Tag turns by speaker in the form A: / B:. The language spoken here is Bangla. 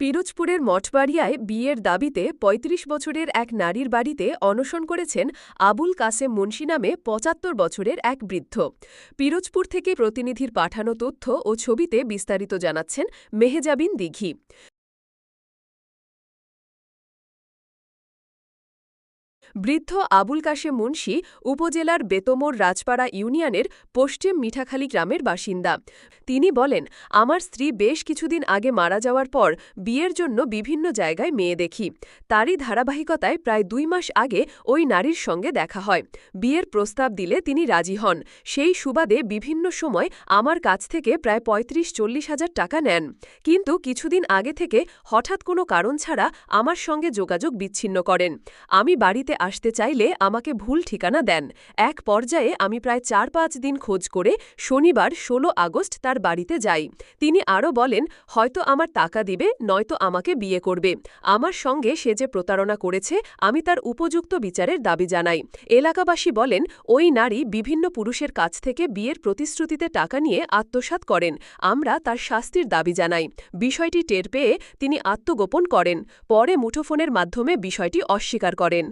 A: পিরোজপুরের মঠবাড়িয়ায় বিয়ের দাবিতে ৩৫ বছরের এক নারীর বাড়িতে অনশন করেছেন আবুল কাসেম মুন্সি নামে পঁচাত্তর বছরের এক বৃদ্ধ। পিরোজপুর থেকে প্রতিনিধির পাঠানো তথ্য ও ছবিতে বিস্তারিত জানাচ্ছেন মেহেজাবিন দিঘি। বৃদ্ধ আবুল কাশেম মুন্সি উপজেলার বেতমোর রাজপাড়া ইউনিয়নের পশ্চিম মিঠাখালী গ্রামের বাসিন্দা। তিনি বলেন, আমার স্ত্রী বেশ কিছুদিন আগে মারা যাওয়ার পর বিয়ের জন্য বিভিন্ন জায়গায় মেয়ে দেখি। তারই ধারাবাহিকতায় প্রায় দুই মাস আগে ওই নারীর সঙ্গে দেখা হয়। বিয়ের প্রস্তাব দিলে তিনি রাজি হন। সেই সুবাদে বিভিন্ন সময় আমার কাছ থেকে প্রায় পঁয়ত্রিশ চল্লিশ হাজার টাকা নেন। কিন্তু কিছুদিন আগে থেকে হঠাৎ কোনো কারণ ছাড়া আমার সঙ্গে যোগাযোগ বিচ্ছিন্ন করেন। আমি বাড়িতে আসতে চাইলে আমাকে ভুল ঠিকানা দেন। এক পর্যায়ে আমি প্রায় চার পাঁচ দিন খোঁজ করে শনিবার ১৬ আগস্ট তার বাড়িতে যাই। তিনি আরও বলেন, হয়তো আমার টাকা দিবে, নয়তো আমাকে বিয়ে করবে। আমার সঙ্গে সে যে প্রতারণা করেছে, আমি তার উপযুক্ত বিচারের দাবি জানাই। এলাকাবাসী বলেন, ওই নারী বিভিন্ন পুরুষের কাছ থেকে বিয়ের প্রতিশ্রুতিতে টাকা নিয়ে আত্মসাৎ করেন। আমরা তার শাস্তির দাবি জানাই। বিষয়টি টের পেয়ে তিনি আত্মগোপন করেন। পরে মুঠোফোনের মাধ্যমে বিষয়টি অস্বীকার করেন।